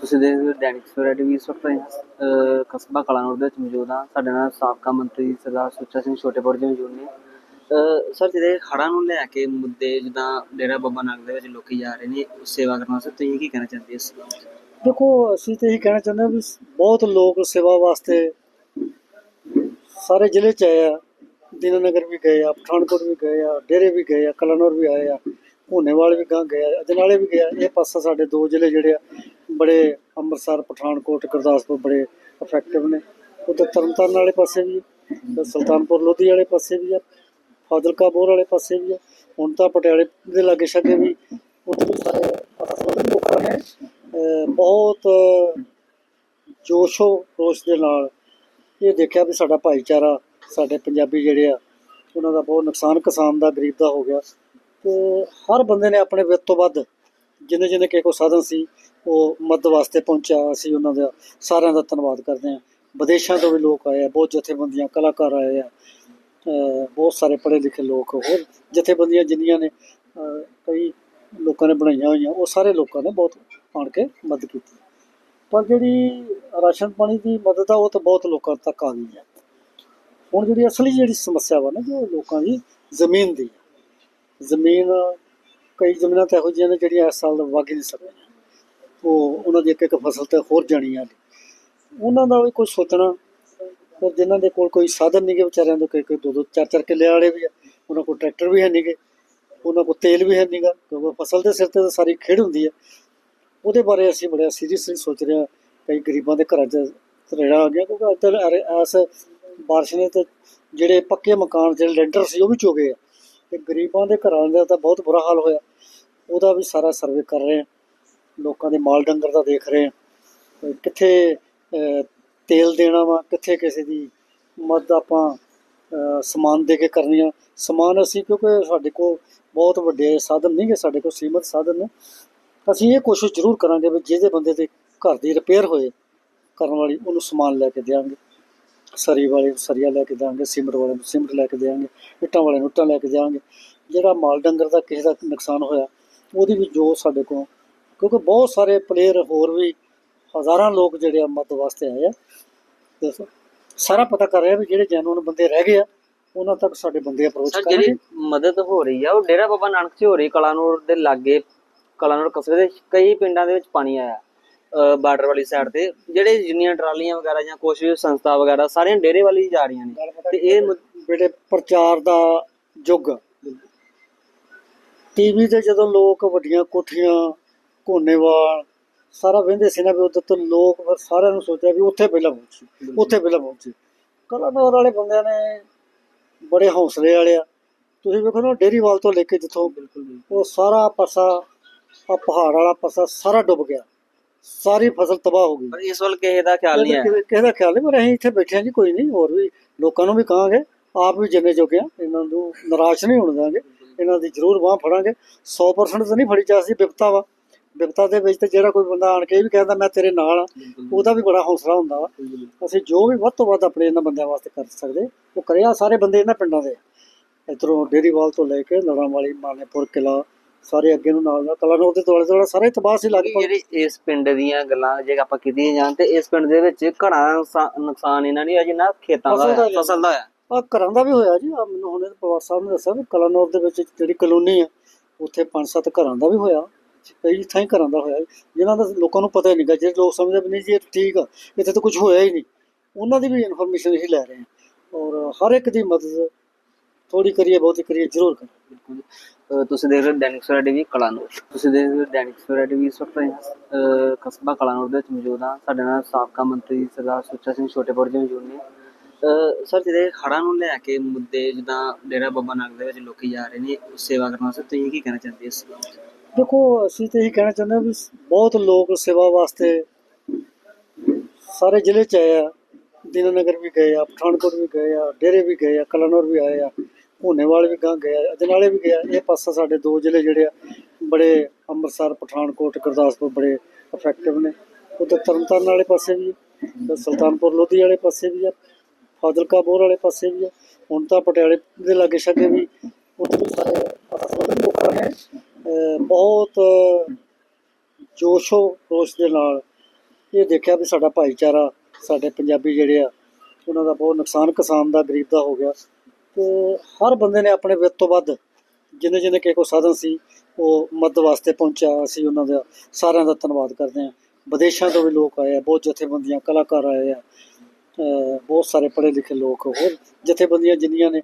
ਤੁਸੀਂ ਦੇਖ ਰਹੇ ਹੋ ਦੈਨਿਕ ਸਵੇਰਾ ਟੀਵੀ, ਇਸ ਵਕਤ ਕਸਬਾ ਕਲਾਨੌਰ ਦੇ ਵਿੱਚ ਮੌਜੂਦ ਹਾਂ। ਸਾਡੇ ਨਾਲ ਸਾਬਕਾ ਮੰਤਰੀ ਸਰਦਾਰ ਸੁੱਚਾ ਸਿੰਘ ਛੋਟੇਪੁਰ ਜੀ ਮੌਜੂਦ ਨੇ। ਸਰ, ਜਿਹੜੇ ਹੜ੍ਹਾਂ ਨੂੰ ਲੈ ਕੇ ਮੁੱਦੇ ਜਿੱਦਾਂ ਡੇਰਾ ਬਾਬਾ ਨਾਨਕ ਦੇ ਵਿੱਚ ਲੋਕੀ ਜਾ ਰਹੇ ਨੇ ਸੇਵਾ ਕਰਨ ਵਾਸਤੇ ਤੁਸੀਂ ਕੀ ਕਹਿਣਾ ਚਾਹੁੰਦੇ ਹੋ ਇਸ ਦੇਖੋ, ਅਸੀਂ ਤਾਂ ਇਹ ਕਹਿਣਾ ਚਾਹੁੰਦੇ ਹਾਂ ਵੀ ਬਹੁਤ ਲੋਕ ਸੇਵਾ ਵਾਸਤੇ ਸਾਰੇ ਜ਼ਿਲ੍ਹੇ ਚ ਆਏ ਆ। ਦੀਨਾਨਗਰ ਵੀ ਗਏ ਆ, ਪਠਾਨਕੋਟ ਵੀ ਗਏ ਆ, ਡੇਰੇ ਵੀ ਗਏ ਆ, ਕਲਾਨੌਰ ਵੀ ਆਏ ਆ, ਭੋਨੇਵਾਲ ਵੀ ਗਾਂ ਗਏ ਆ, ਅਜਨਾਲੇ ਵੀ ਗਏ ਇਹ ਪਾਸਾ ਸਾਡੇ ਦੋ ਜ਼ਿਲ੍ਹੇ ਜਿਹੜੇ ਆ ਬੜੇ ਅੰਮ੍ਰਿਤਸਰ ਪਠਾਨਕੋਟ ਗੁਰਦਾਸਪੁਰ ਬੜੇ ਇਫੈਕਟਿਵ ਨੇ। ਉਧਰ ਤਰਨਤਾਰਨ ਵਾਲੇ ਪਾਸੇ ਵੀ ਆ, ਸੁਲਤਾਨਪੁਰ ਲੋਧੀ ਵਾਲੇ ਪਾਸੇ ਵੀ ਆ ਫਾਜ਼ਿਲਕਾ ਬੋਰ ਵਾਲੇ ਪਾਸੇ ਵੀ ਆ ਹੁਣ ਤਾਂ ਪਟਿਆਲੇ ਦੇ ਲਾਗੇ ਛਾਗੇ ਵੀ ਉੱਥੇ ਸਾਰੇ ਅਸਲ ਲੋਕਾਂ ਨੇ। ਬਹੁਤ ਜੋਸ਼ੋ ਰੋਸ਼ ਦੇ ਨਾਲ ਇਹ ਦੇਖਿਆ ਵੀ ਸਾਡਾ ਭਾਈਚਾਰਾ ਸਾਡੇ ਪੰਜਾਬੀ ਜਿਹੜੇ ਆ ਉਹਨਾਂ ਦਾ ਬਹੁਤ ਨੁਕਸਾਨ ਕਿਸਾਨ ਦਾ ਗਰੀਬ ਦਾ ਹੋ ਗਿਆ। ਤੇ ਹਰ ਬੰਦੇ ਨੇ ਆਪਣੇ ਵਿੱਤ ਤੋਂ ਵੱਧ ਜਿੰਨੇ ਜਿੰਨੇ ਕਿਸੇ ਕੋਲ ਸਾਧਨ ਸੀ ਉਹ ਮਦਦ ਵਾਸਤੇ ਪਹੁੰਚਿਆ ਅਸੀਂ ਉਹਨਾਂ ਦਾ, ਸਾਰਿਆਂ ਦਾ ਧੰਨਵਾਦ ਕਰਦੇ ਹਾਂ। ਵਿਦੇਸ਼ਾਂ ਤੋਂ ਵੀ ਲੋਕ ਆਏ ਆ, ਬਹੁਤ ਜਥੇਬੰਦੀਆਂ, ਕਲਾਕਾਰ ਆਏ ਆ। ਬਹੁਤ ਸਾਰੇ ਪੜ੍ਹੇ ਲਿਖੇ ਲੋਕ, ਹੋਰ ਜਥੇਬੰਦੀਆਂ ਜਿੰਨੀਆਂ ਨੇ ਕਈ ਲੋਕਾਂ ਨੇ ਬਣਾਈਆਂ ਹੋਈਆਂ, ਉਹ ਸਾਰੇ ਲੋਕਾਂ ਨੇ ਬਹੁਤ ਆਣ ਕੇ ਮਦਦ ਕੀਤੀ। ਪਰ ਜਿਹੜੀ ਰਾਸ਼ਨ ਪਾਣੀ ਦੀ ਮਦਦ ਆ, ਉਹ ਤਾਂ ਬਹੁਤ ਲੋਕਾਂ ਤੱਕ ਆ ਗਈ ਹੈ ਹੁਣ ਜਿਹੜੀ ਅਸਲੀ ਜਿਹੜੀ ਸਮੱਸਿਆ ਵਾ ਨਾ, ਜੋ ਲੋਕਾਂ ਦੀ ਜ਼ਮੀਨ ਦੀ ਹੈ। ਜ਼ਮੀਨ ਕਈ ਜ਼ਮੀਨਾਂ ਤਾਂ ਇਹੋ ਜਿਹੀਆਂ ਨੇ ਜਿਹੜੀਆਂ ਇਸ ਸਾਲ ਵਗ ਹੀ ਨਹੀਂ ਸਕਦੀਆਂ। ਉਹ ਉਹਨਾਂ ਦੀ ਇੱਕ ਇੱਕ ਫਸਲ ਤੇ ਹੋਰ ਜਾਣੀ ਆ ਉਹਨਾਂ ਦਾ ਵੀ ਕੁਝ ਸੋਚਣਾ ਫਿਰ ਜਿਨ੍ਹਾਂ ਦੇ ਕੋਲ ਕੋਈ ਸਾਧਨ ਨਹੀਂਗੇ ਵਿਚਾਰਿਆਂ ਦੇ ਕੋਈ ਕੋਈ ਦੋ ਦੋ, ਚਾਰ ਚਾਰ ਕਿੱਲੇ ਵਾਲੇ ਵੀ ਆ, ਉਹਨਾਂ ਕੋਲ ਟਰੈਕਟਰ ਵੀ ਹੈ ਨਹੀਂਗੇ ਉਹਨਾਂ ਕੋਲ ਤੇਲ ਵੀ ਹੈ ਨਹੀਂਗਾ ਕਿਉਂਕਿ ਫਸਲ ਦੇ ਸਿਰ ਤੇ ਤਾਂ ਸਾਰੀ ਖੇਡ ਹੁੰਦੀ ਹੈ ਉਹਦੇ ਬਾਰੇ ਅਸੀਂ ਬੜਾ ਸੀਰੀਅਸਲੀ ਸੋਚ ਰਹੇ ਹਾਂ, ਕਈ ਗਰੀਬਾਂ ਦੇ ਘਰਾਂ 'ਚ ਤਰੇੜਾ ਆ ਗਿਆ ਕਿਉਂਕਿ ਅੱਜ ਕੱਲ੍ਹ ਐਸ ਬਾਰਿਸ਼ ਨੇ ਤੇ ਜਿਹੜੇ ਪੱਕੇ ਮਕਾਨ, ਜਿਹੜੇ ਲੈਂਟਰ ਸੀ, ਉਹ ਵੀ ਚੁਗੇ ਆ। ਤੇ ਗਰੀਬਾਂ ਦੇ ਘਰਾਂ ਦਾ ਤਾਂ ਬਹੁਤ ਬੁਰਾ ਹਾਲ ਹੋਇਆ। ਉਹਦਾ ਵੀ ਸਾਰਾ ਸਰਵੇ ਕਰ ਰਹੇ ਹਾਂ। ਲੋਕਾਂ ਦੇ ਮਾਲ ਡੰਗਰ ਦਾ ਦੇਖ ਰਹੇ ਹਾਂ। ਕਿੱਥੇ ਤੇਲ ਦੇਣਾ ਵਾ, ਕਿੱਥੇ ਕਿਸੇ ਦੀ ਮਦਦ ਆਪਾਂ ਸਮਾਨ ਦੇ ਕੇ ਕਰਨੀ ਆ। ਸਮਾਨ ਅਸੀਂ, ਕਿਉਂਕਿ ਸਾਡੇ ਕੋਲ ਬਹੁਤ ਵੱਡੇ ਸਾਧਨ ਨਹੀਂਗੇ, ਸਾਡੇ ਕੋਲ ਸੀਮਤ ਸਾਧਨ ਨੇ। ਅਸੀਂ ਇਹ ਕੋਸ਼ਿਸ਼ ਜ਼ਰੂਰ ਕਰਾਂਗੇ ਵੀ ਜਿਹਦੇ ਬੰਦੇ ਦੇ ਘਰ ਦੀ ਰਿਪੇਅਰ ਹੋਏ, ਕਰਨ ਵਾਲੀ, ਉਹਨੂੰ ਸਮਾਨ ਲੈ ਕੇ ਦੇਵਾਂਗੇ ਸਰੀ ਵਾਲੇ ਨੂੰ ਸਰੀਆ ਲੈ ਕੇ ਦੇਵਾਂਗੇ ਸਿਮਰ ਵਾਲੇ ਨੂੰ ਸਿਮਰ ਲੈ ਕੇ ਦੇਵਾਂਗੇ ਇੱਟਾਂ ਵਾਲੇ ਨੂੰ ਇੱਟਾਂ ਲੈ ਕੇ ਦੇਵਾਂਗੇ ਜਿਹੜਾ ਮਾਲ ਡੰਗਰ ਦਾ ਕਿਸੇ ਦਾ ਨੁਕਸਾਨ ਹੋਇਆ, ਉਹਦੀ ਵੀ ਜੋ ਸਾਡੇ ਕੋਲ ਕਿਉਂਕਿ ਬਹੁਤ ਸਾਰੇ ਪਲੇਅਰ ਹੋਰ ਵੀ ਹਜ਼ਾਰਾਂ ਲੋਕ ਜਿਹੜੇ ਆ ਮਦਦ ਵਾਸਤੇ ਆਏ ਆ। ਤੇ ਸਾਰਾ ਪਤਾ ਕਰ ਰਿਹਾ ਵੀ ਜਿਹੜੇ ਜੈਨੂਨ ਬੰਦੇ ਰਹਿ ਗਏ ਆ ਉਹਨਾਂ ਤੱਕ ਸਾਡੇ ਬੰਦੇ ਅਪਰੋਚ ਸਰ ਕਰਨਗੇ। ਜਿਹੜੀ ਮਦਦ ਹੋ ਰਹੀ ਆ ਉਹ ਡੇਰਾ ਬਾਬਾ ਨਾਨਕ 'ਚ ਹੋ ਰਹੀ ਕਲਾਨੌਰ ਦੇ ਲਾਗੇ ਕਲਾਨੌਰ ਕਸਬੇ ਦੇ ਕਈ ਪਿੰਡਾਂ ਦੇ ਵਿੱਚ ਪਾਣੀ ਆਇਆ ਬਾਰਡਰ ਵਾਲੀ ਸਾਈਡ ਤੇ। ਜਿਹੜੇ ਜਿੰਨੀਆਂ ਟਰਾਲੀਆਂ ਵਗੈਰਾ ਜਾਂ ਕੁਛ ਵੀ ਸੰਸਥਾ ਵਗੈਰਾ ਸਾਰੀਆਂ ਡੇਰੇ ਵਾਲੀ ਜਾ ਰਹੀਆਂ ਨੇ। ਤੇ ਇਹ ਜਿਹੜੇ ਪ੍ਰਚਾਰ ਦਾ ਯੁੱਗ ਟੀਵੀ ਤੇ ਜਦੋਂ ਲੋਕ ਵੱਡੀਆਂ ਕੋਠੀਆਂ ਕੋਨੇਵਾਲ ਸਾਰਾ ਵਹਿੰਦੇ ਸੀ ਨਾ ਵੀ ਉਧਰ ਤੋਂ ਲੋਕ ਫਿਰ ਸਾਰਿਆਂ ਨੂੰ ਸੋਚਿਆ ਵੀ ਉੱਥੇ ਪਹਿਲਾਂ ਪਹੁੰਚੀ ਉੱਥੇ ਪਹਿਲਾਂ ਪਹੁੰਚੀ ਕਲਾਨੌਰ ਵਾਲੇ ਬੰਦਿਆਂ ਨੇ ਬੜੇ ਹੌਸਲੇ ਵਾਲੇ ਆ। ਤੁਸੀਂ ਵੇਖੋ ਨਾ ਡੇਰੀਵਾਲ ਤੋਂ ਲੈ ਕੇ ਜਿੱਥੋਂ ਉਹ ਸਾਰਾ ਪਾਸਾ ਆ ਪਹਾੜ ਵਾਲਾ ਪਾਸਾ ਸਾਰਾ ਡੁੱਬ ਗਿਆ। ਸਾਰੀ ਫਸਲ ਤਬਾਹ ਹੋ ਗਈ। ਪਰ ਇਸ ਵੱਲ ਕਿਸੇ ਦਾ ਖਿਆਲ ਨਹੀਂ ਹੈ ਕਿਸੇ ਦਾ ਖਿਆਲ ਨਹੀਂ ਪਰ ਅਸੀਂ ਇੱਥੇ ਬੈਠੇ ਹਾਂ ਜੀ ਕੋਈ ਨਹੀਂ ਹੋਰ ਵੀ ਲੋਕਾਂ ਨੂੰ ਵੀ ਕਹਾਂਗੇ। ਆਪ ਵੀ ਜਿੰਨੇ ਜੋਗੇ ਆ ਇਹਨਾਂ ਨੂੰ ਨਿਰਾਸ਼ ਨਹੀਂ ਹੋਣ ਦਾਂਗੇ ਇਹਨਾਂ ਦੀ ਜ਼ਰੂਰ ਬਾਹ ਫੜਾਂਗੇ। 100% ਤਾਂ ਨਹੀਂ ਫੜੀ ਜਾ ਸੀ ਵਿਪਤਾ ਵਾ। ਵਿਪਤਾ ਦੇ ਵਿੱਚ ਤੇ ਜਿਹੜਾ ਕੋਈ ਬੰਦਾ ਆਣ ਕੇ ਇਹ ਵੀ ਕਹਿੰਦਾ ਮੈਂ ਤੇਰੇ ਨਾਲ ਆ ਉਹਦਾ ਵੀ ਬੜਾ ਹੌਸਲਾ ਹੁੰਦਾ ਵਾ। ਅਸੀਂ ਜੋ ਵੀ ਵੱਧ ਤੋਂ ਵੱਧ ਆਪਣੇ ਇਹਨਾਂ ਬੰਦਿਆਂ ਵਾਸਤੇ ਕਰ ਸਕਦੇ ਉਹ ਕਰਿਆ ਸਾਰੇ ਬੰਦੇ ਇਹਨਾਂ ਪਿੰਡਾਂ ਦੇ। ਇਧਰੋਂ ਡੇਰੀਵਾਲ ਤੋਂ ਲੈ ਕੇ ਲੜਾਂ ਵਾਲੀ ਮਾਨੇਪੁਰ ਕਿਲਾ ਸਾਰੇ ਅੱਗੇ ਨੂੰ ਨਾਲ ਨਾਲ ਕਲਾਨੌਰ ਦੇ ਦੁਆਲੇ ਦੁਆਲੇ ਸਾਰੇ ਤਬਾਹ ਸੀ ਲਗਭਗ। ਜਿਹੜੀ ਇਸ ਪਿੰਡ ਦੀਆਂ ਗੱਲਾਂ ਜੇ ਆਪਾਂ ਕੀਤੀਆਂ ਜਾਣ ਤੇ ਇਸ ਪਿੰਡ ਦੇ ਵਿੱਚ ਘਣਾ ਨੁਕਸਾ- ਨੁਕਸਾਨ ਇਹਨਾਂ ਨਹੀਂ ਹੋਇਆ ਜਿੰਨਾ ਖੇਤਾਂ ਦਾ ਫਸਲ ਦਾ ਹੋਇਆ, ਆ ਘਰਾਂ ਦਾ ਵੀ ਹੋਇਆ ਜੀ। ਆ ਮੈਨੂੰ ਹੁਣੇ ਪਵਾਰ ਸਾਹਿਬ ਨੇ ਦੱਸਿਆ ਵੀ ਕਲਾਨੌਰ ਦੇ ਵਿੱਚ ਜਿਹੜੀ ਕਲੋਨੀ ਆ ਉੱਥੇ ਪੰਜ ਸੱਤ ਘਰਾਂ ਦਾ ਵੀ ਹੋਇਆ। ਕਈ ਥਾਈਂ ਘਰਾਂ ਦਾ ਹੋਇਆ। ਜਿਨ੍ਹਾਂ ਦਾ ਲੋਕਾਂ ਨੂੰ ਪਤਾ ਹੀ ਨਹੀਂਗਾ, ਜਿਹੜੇ ਲੋਕ ਸਮਝਦੇ ਵੀ ਨਹੀਂ ਜੀ ਇਹ ਠੀਕ ਆ, ਇੱਥੇ ਤਾਂ ਕੁਝ ਹੋਇਆ ਹੀ ਨਹੀਂ। ਉਹਨਾਂ ਦੀ ਵੀ ਇਨਫੋਰਮੇਸ਼ਨ ਹੀ ਲੈ ਰਹੇ ਆ ਔਰ ਹਰ ਇੱਕ ਦੀ ਮਦਦ ਥੋੜੀ ਕਰੀਏ, ਬਹੁਤੀ ਕਰੀਏ, ਜ਼ਰੂਰ ਕਰੀਏ। ਬਿਲਕੁਲ ਤੁਸੀਂ ਦੇਖ ਰਹੇ ਹੋ ਦੈਨਿਕ ਸਵੇਰਾ ਟੀਵੀ, ਕਲਾਨੌਰ। ਤੁਸੀਂ ਦੇਖ ਰਹੇ ਹੋ ਦੈਨਿਕ ਸਵੇਰਾ ਟੀਵੀ ਇਸ ਵਕਤ ਕਸਬਾ ਕਲਾਨੌਰ ਦੇ ਵਿੱਚ ਮੌਜੂਦ ਹਾਂ। ਸਾਡੇ ਨਾਲ ਸਾਬਕਾ ਮੰਤਰੀ ਸਰਦਾਰ ਸੁੱਚਾ ਸਿੰਘ ਛੋਟੇਪੁਰ ਜੀ ਮੌਜੂਦ ਨੇ। ਅਹ, ਸਰ, ਜਿਹੜੇ ਹੜ੍ਹਾਂ ਨੂੰ ਲੈ ਕੇ ਮੁੱਦੇ ਜਿੱਦਾਂ ਡੇਰਾ ਬਾਬਾ ਨਾਨਕ ਦੇ ਵਿੱਚ ਲੋਕੀ ਜਾ ਰਹੇ ਨੇ, ਸੇਵਾ ਕਰਨ ਵਾਸਤੇ ਤੁਸੀਂ ਕੀ ਕਹਿਣਾ ਚਾਹੁੰਦੇ ਹੋ ਇਸ ਦੇਖੋ, ਅਸੀਂ ਤੇ ਇਹੀ ਕਹਿਣਾ ਚਾਹੁੰਦੇ ਹਾਂ ਵੀ ਬਹੁਤ ਲੋਕ ਸੇਵਾ ਵਾਸਤੇ ਸਾਰੇ ਜ਼ਿਲ੍ਹੇ ਚ ਆਏ ਆ। ਦੀਨਾਨਗਰ ਵੀ ਗਏ ਆ, ਪਠਾਨਕੋਟ ਵੀ ਗਏ ਆ, ਡੇਰੇ ਵੀ ਗਏ ਆ, ਕਲਾਨੌਰ ਵੀ ਆਏ ਆ, ਭੋਨੇਵਾਲ ਵੀ ਗਾਂ ਗਏ ਆ, ਅਜਨਾਲੇ ਵੀ ਗਿਆ ਇਹ ਪਾਸਾ ਸਾਡੇ ਦੋ ਜ਼ਿਲ੍ਹੇ ਜਿਹੜੇ ਆ, ਬੜੇ ਅੰਮ੍ਰਿਤਸਰ, ਪਠਾਨਕੋਟ, ਗੁਰਦਾਸਪੁਰ ਬੜੇ ਇਫੈਕਟਿਵ ਨੇ। ਉੱਧਰ ਤਰਨਤਾਰਨ ਵਾਲੇ ਪਾਸੇ ਵੀ ਤੇ ਸੁਲਤਾਨਪੁਰ, ਲੋਧੀ ਵਾਲੇ ਪਾਸੇ ਵੀ ਆ, ਫਾਜ਼ਿਲਕਾ ਬੋਰ ਵਾਲੇ ਪਾਸੇ ਵੀ ਆ। ਹੁਣ ਤਾਂ ਪਟਿਆਲੇ ਦੇ ਲਾਗੇ ਛਾਗੇ ਵੀ ਉੱਥੇ ਸਾਰੇ ਅਸਲ ਲੋਕਾਂ ਨੇ ਬਹੁਤ ਜੋਸ਼ੋ ਰੋਸ਼ ਦੇ ਨਾਲ। ਇਹ ਦੇਖਿਆ ਵੀ ਸਾਡਾ ਭਾਈਚਾਰਾ, ਸਾਡੇ ਪੰਜਾਬੀ ਜਿਹੜੇ ਆ, ਉਹਨਾਂ ਦਾ ਬਹੁਤ ਨੁਕਸਾਨ, ਕਿਸਾਨ ਦਾ, ਗਰੀਬ ਦਾ ਹੋ ਗਿਆ। ਤੇ ਹਰ ਬੰਦੇ ਨੇ ਆਪਣੇ ਵਿੱਤ ਤੋਂ ਵੱਧ ਜਿੰਨੇ ਜਿੰਨੇ ਕਿਸੇ ਕੋਲ ਸਾਧਨ ਸੀ, ਉਹ ਮਦਦ ਵਾਸਤੇ ਪਹੁੰਚਿਆ। ਅਸੀਂ ਉਹਨਾਂ ਦਾ ਸਾਰਿਆਂ ਦਾ ਧੰਨਵਾਦ ਕਰਦੇ ਹਾਂ। ਵਿਦੇਸ਼ਾਂ ਤੋਂ ਵੀ ਲੋਕ ਆਏ ਆ, ਬਹੁਤ ਜਥੇਬੰਦੀਆਂ, ਕਲਾਕਾਰ ਆਏ ਆ। ਬਹੁਤ ਸਾਰੇ ਪੜ੍ਹੇ ਲਿਖੇ ਲੋਕ, ਹੋਰ ਜਥੇਬੰਦੀਆਂ ਜਿੰਨੀਆਂ ਨੇ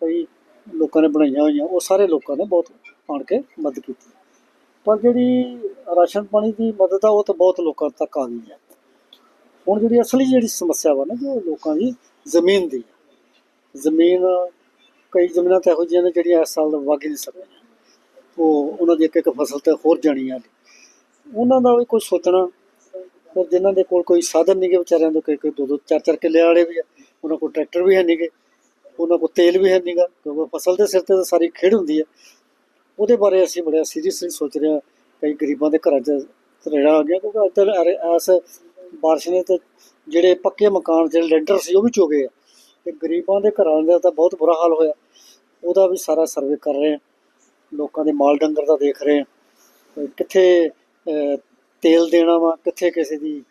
ਕਈ ਲੋਕਾਂ ਨੇ ਬਣਾਈਆਂ ਹੋਈਆਂ, ਉਹ ਸਾਰੇ ਲੋਕਾਂ ਨੇ ਬਹੁਤ ਆਣ ਕੇ ਮਦਦ ਕੀਤੀ। ਪਰ ਜਿਹੜੀ ਰਾਸ਼ਨ ਪਾਣੀ ਦੀ ਮਦਦ ਆ, ਉਹ ਤਾਂ ਬਹੁਤ ਲੋਕਾਂ ਤੱਕ ਆ ਗਈ ਹੈ। ਹੁਣ ਜਿਹੜੀ ਅਸਲੀ ਜਿਹੜੀ ਸਮੱਸਿਆ ਵਾ ਨਾ, ਜੋ ਲੋਕਾਂ ਦੀ ਜ਼ਮੀਨ ਦੀ ਹੈ। ਜ਼ਮੀਨ ਕਈ ਜ਼ਮੀਨਾਂ ਤਾਂ ਇਹੋ ਜਿਹੀਆਂ ਨੇ ਜਿਹੜੀਆਂ ਇਸ ਸਾਲ ਵਗ ਹੀ ਨਹੀਂ ਸਕਦੀਆਂ। ਉਹ ਉਹਨਾਂ ਦੀ ਇੱਕ ਇੱਕ ਫਸਲ ਤੇ ਹੋਰ ਜਾਣੀ ਆ ਉਹਨਾਂ ਦਾ ਵੀ ਕੋਈ ਸੋਚਣਾ ਪਰ ਜਿਨ੍ਹਾਂ ਦੇ ਕੋਲ ਕੋਈ ਸਾਧਨ ਨਹੀਂ ਗੇ, ਵਿਚਾਰਿਆਂ ਦੇ ਕੋਈ ਕੋਈ ਦੋ ਦੋ ਚਾਰ ਚਾਰ ਕਿੱਲੇ ਵਾਲੇ ਵੀ ਆ, ਉਹਨਾਂ ਕੋਲ ਟਰੈਕਟਰ ਵੀ ਹੈ ਨਹੀਂਗੇ ਉਹਨਾਂ ਕੋਲ ਤੇਲ ਵੀ ਹੈ ਨਹੀਂਗਾ ਕਿਉਂਕਿ ਫਸਲ ਦੇ ਸਿਰ ਤੇ ਤਾਂ ਸਾਰੀ ਖੇਡ ਹੁੰਦੀ ਹੈ ਉਹਦੇ ਬਾਰੇ ਅਸੀਂ ਬੜਾ ਸੀਰੀਅਸਲੀ ਸੋਚ ਰਹੇ ਹਾਂ। ਕਈ ਗਰੀਬਾਂ ਦੇ ਘਰਾਂ 'ਚ ਤਰੇੜਾ ਆ ਗਿਆ ਕਿਉਂਕਿ ਅੱਜ ਐਸ ਬਾਰਿਸ਼ ਨੇ ਤੇ ਜਿਹੜੇ ਪੱਕੇ ਮਕਾਨ, ਜਿਹੜੇ ਲੈਂਟਰ ਸੀ ਉਹ ਵੀ ਚੁਗੇ ਆ। ਤੇ ਗਰੀਬਾਂ ਦੇ ਘਰਾਂ ਦਾ ਤਾਂ ਬਹੁਤ ਬੁਰਾ ਹਾਲ ਹੋਇਆ। ਉਹਦਾ ਵੀ ਸਾਰਾ ਸਰਵੇ ਕਰ ਰਹੇ ਹਾਂ। ਲੋਕਾਂ ਦੇ ਮਾਲ ਡੰਗਰ ਦਾ ਦੇਖ ਰਹੇ ਹਾਂ। ਕਿੱਥੇ ਤੇਲ ਦੇਣਾ ਵਾ, ਕਿੱਥੇ ਕਿਸੇ ਦੀ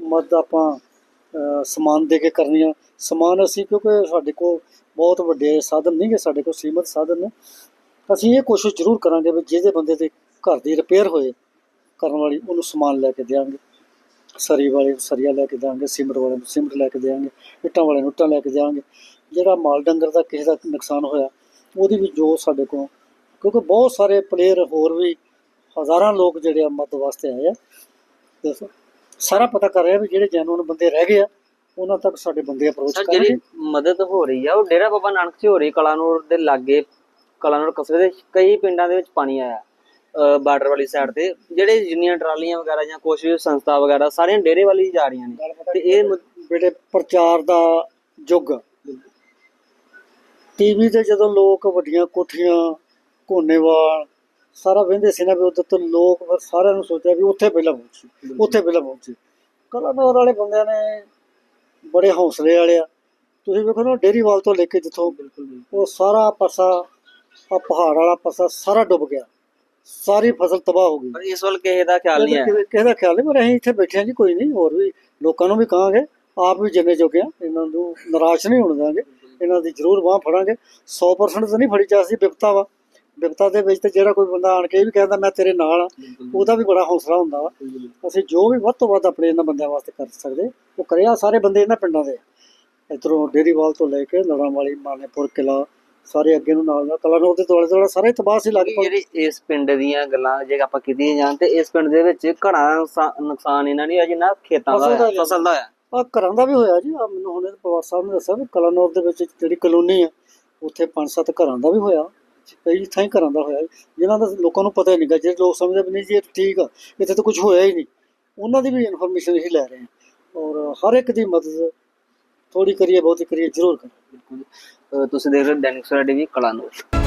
ਮਦਦ ਆਪਾਂ ਸਮਾਨ ਦੇ ਕੇ ਕਰਨੀ ਆ। ਸਮਾਨ ਅਸੀਂ ਕਿਉਂਕਿ ਸਾਡੇ ਕੋਲ ਬਹੁਤ ਵੱਡੇ ਸਾਧਨ ਨਹੀਂ ਗੇ ਸਾਡੇ ਕੋਲ ਸੀਮਤ ਸਾਧਨ ਨੇ। ਅਸੀਂ ਇਹ ਕੋਸ਼ਿਸ਼ ਜ਼ਰੂਰ ਕਰਾਂਗੇ ਵੀ ਜਿਹਦੇ ਬੰਦੇ ਦੇ ਘਰ ਦੀ ਰਿਪੇਅਰ ਹੋਏ ਕਰਨ ਵਾਲੀ ਉਹਨੂੰ ਸਮਾਨ ਲੈ ਕੇ ਦੇਵਾਂਗੇ ਸਰੀ ਵਾਲੇ ਸਰੀਆ ਲੈ ਕੇ ਦੇਵਾਂਗੇ ਸਿਮਟ ਵਾਲੇ ਨੂੰ ਸਿਮਟ ਲੈ ਕੇ ਦੇਵਾਂਗੇ ਇੱਟਾਂ ਵਾਲੇ ਨੂੰ ਇੱਟਾਂ ਲੈ ਕੇ ਦੇਵਾਂਗੇ ਜਿਹੜਾ ਮਾਲ ਡੰਗਰ ਦਾ ਕਿਸੇ ਦਾ ਨੁਕਸਾਨ ਹੋਇਆ ਉਹਦੀ ਵੀ ਜੋ ਸਾਡੇ ਕੋਲ ਕਿਉਂਕਿ ਬਹੁਤ ਸਾਰੇ ਪਲੇਅਰ ਹੋਰ ਵੀ ਹਜ਼ਾਰਾਂ ਲੋਕ ਜਿਹੜੇ ਆ ਮਦਦ ਵਾਸਤੇ ਆਏ ਆ। ਸਾਰਾ ਪਤਾ ਕਰ ਰਿਹਾ ਵੀ ਜਿਹੜੇ ਜੈਨੂਨ ਬੰਦੇ ਰਹਿ ਗਏ ਆ ਉਹਨਾਂ ਤੱਕ ਸਾਡੇ ਬੰਦੇ ਅਪਰੋਚ ਜਿਹੜੀ ਮਦਦ ਹੋ ਰਹੀ ਆ ਉਹ ਡੇਰਾ ਬਾਬਾ ਨਾਨਕ 'ਚ ਹੋ ਰਹੀ ਕਲਾਨੂਰ ਦੇ ਲਾਗੇ ਕਲਾਨੂਰ ਕਸਬੇ ਦੇ ਕਈ ਪਿੰਡਾਂ ਦੇ ਵਿੱਚ ਪਾਣੀ ਆਇਆ ਬਾਰਡਰ ਵਾਲੀ ਸਾਈਡ ਤੇ। ਜਿਹੜੇ ਜਿੰਨੀਆਂ ਟਰਾਲੀਆਂ ਵਗੈਰਾ ਜਾਂ ਕੁਛ ਵੀ ਸੰਸਥਾ ਵਗੈਰਾ ਸਾਰੀਆਂ ਡੇਰੇ ਵਾਲੀ ਜਾ ਰਹੀਆਂ ਨੇ। ਤੇ ਇਹ ਮੁ- ਬੇਟੇ ਪ੍ਰਚਾਰ ਦਾ ਯੁੱਗ। ਟੀਵੀ ਤੇ ਜਦੋਂ ਲੋਕ ਵੱਡੀਆਂ ਕੋਠੀਆਂ ਕੋਨੇਵਾਲ ਸਾਰਾ ਵਹਿੰਦੇ ਸੀ ਨਾ ਵੀ ਉਧਰ ਤੋਂ ਲੋਕ ਫਿਰ ਸਾਰਿਆਂ ਨੂੰ ਸੋਚਿਆ ਵੀ ਉੱਥੇ ਪਹਿਲਾਂ ਪਹੁੰਚੀ ਉੱਥੇ ਪਹਿਲਾਂ ਪਹੁੰਚੀ ਕਲਾਨੌਰ ਵਾਲੇ ਬੰਦਿਆਂ ਨੇ ਬੜੇ ਹੌਸਲੇ ਵਾਲੇ ਆ। ਤੁਸੀਂ ਵੇਖੋ ਨਾ ਡੇਰੀਵਾਲ ਤੋਂ ਲੈ ਕੇ ਜਿੱਥੋਂ ਉਹ ਸਾਰਾ ਪਾਸਾ ਆ ਪਹਾੜ ਵਾਲਾ ਪਾਸਾ ਸਾਰਾ ਡੁੱਬ ਗਿਆ। ਸਾਰੀ ਫਸਲ ਤਬਾਹ ਹੋ ਗਈ। ਪਰ ਇਸ ਵੱਲ ਕਿਸੇ ਦਾ ਖਿਆਲ ਨਹੀਂ ਹੈ। ਕਿਸੇ ਦਾ ਖਿਆਲ ਨਹੀਂ ਪਰ ਅਸੀਂ ਇੱਥੇ ਬੈਠੇ ਹਾਂ ਜੀ ਕੋਈ ਨਹੀਂ ਹੋਰ ਵੀ ਲੋਕਾਂ ਨੂੰ ਵੀ ਕਹਾਂਗੇ ਆਪ ਵੀ ਜਿੰਨੇ ਜੋਗੇ ਆ ਇਹਨਾਂ ਨੂੰ ਨਿਰਾਸ਼ ਨਹੀਂ ਹੋਣ ਦਾਂਗੇ ਇਹਨਾਂ ਦੀ ਜ਼ਰੂਰ ਬਾਹ ਫੜਾਂਗੇ। 100% ਤਾਂ ਨਹੀਂ ਫੜੀ ਜਾ ਸੀ ਵਿਪਤਾ ਵਾ। ਵਿਪਤਾ ਦੇ ਵਿੱਚ ਤੇ ਜਿਹੜਾ ਕੋਈ ਬੰਦਾ ਆਣ ਕੇ ਵੀ ਕਹਿੰਦਾ ਮੈਂ ਤੇਰੇ ਨਾਲ ਆ। ਉਹਦਾ ਵੀ ਬੜਾ ਹੌਸਲਾ ਹੁੰਦਾ ਵਾ। ਅਸੀਂ ਜੋ ਵੀ ਵੱਧ ਤੋਂ ਵੱਧ ਆਪਣੇ ਇਹਨਾਂ ਬੰਦਿਆਂ ਵਾਸਤੇ ਕਰ ਸਕਦੇ ਉਹ ਕਰਿਆ ਸਾਰੇ ਬੰਦੇ ਇਹਨਾਂ ਪਿੰਡਾਂ ਦੇ। ਇਧਰੋਂ ਡੇਰੀਵਾਲ ਤੋਂ ਲੈ ਕੇ ਲੜਾਂ ਵਾਲੀ ਮਾਨੇਪੁਰ ਕਿਲਾ ਸਾਰੇ ਅੱਗੇ ਨੂੰ ਨਾਲ ਨਾਲ ਕਲਾਨੌਰ ਦੇ ਦੁਆਲੇ ਦੁਆਲੇ ਸਾਰੇ ਤਬਾਹ ਸੀ ਲਗਭਗ ਜਿਹੜੀ ਇਸ ਪਿੰਡ ਦੀਆਂ ਗੱਲਾਂ ਜੇ ਆਪਾਂ ਕੀਤੀਆਂ ਜਾਣ ਤੇ ਇਸ ਪਿੰਡ ਦੇ ਵਿੱਚ ਘਣਾ ਨੁਕਸਾਨ ਇਹਨਾਂ ਨਹੀਂ ਹੋਇਆ ਜਿੰਨਾ ਖੇਤਾਂ ਦਾ ਫਸਲ ਦਾ ਹੋਇਆ, ਫਸਲ ਦਾ ਹੋਇਆ। ਆ ਘਰਾਂ ਦਾ ਵੀ ਹੋਇਆ ਜੀ। ਆ ਮੈਨੂੰ ਹੁਣੇ ਪਵਾਰ ਸਾਹਿਬ ਨੇ ਦੱਸਿਆ ਵੀ ਕਲਾਨੌਰ ਦੇ ਵਿੱਚ ਜਿਹੜੀ ਕਲੋਨੀ ਆ ਉੱਥੇ ਪੰਜ ਸੱਤ ਘਰਾਂ ਦਾ ਵੀ ਹੋਇਆ। ਕਈ ਥਾਈਂ ਘਰਾਂ ਦਾ ਹੋਇਆ। ਜਿਨ੍ਹਾਂ ਦਾ ਲੋਕਾਂ ਨੂੰ ਪਤਾ ਹੀ ਨਹੀਂਗਾ ਜਿਹੜੇ ਲੋਕ ਸਮਝਦੇ ਵੀ ਨਹੀਂ ਜੀ ਇਹ ਤਾਂ ਠੀਕ ਆ ਇੱਥੇ ਤਾਂ ਕੁਝ ਹੋਇਆ ਹੀ ਨਹੀਂ। ਉਹਨਾਂ ਦੀ ਵੀ ਇਨਫੋਰਮੇਸ਼ਨ ਹੀ ਲੈ ਰਹੇ ਆ। ਔਰ ਹਰ ਇੱਕ ਦੀ ਮਦਦ ਥੋੜੀ ਕਰੀਏ ਬਹੁਤੀ ਕਰੀਏ ਜ਼ਰੂਰ ਕਰੀਏ। ਅਹ ਤੁਸੀਂ ਦੇਖ ਰਹੇ ਹੋ ਦੈਨਿਕ ਸਵੇਰਾ ਟੀਵੀ ਕਲਾਨੂਰ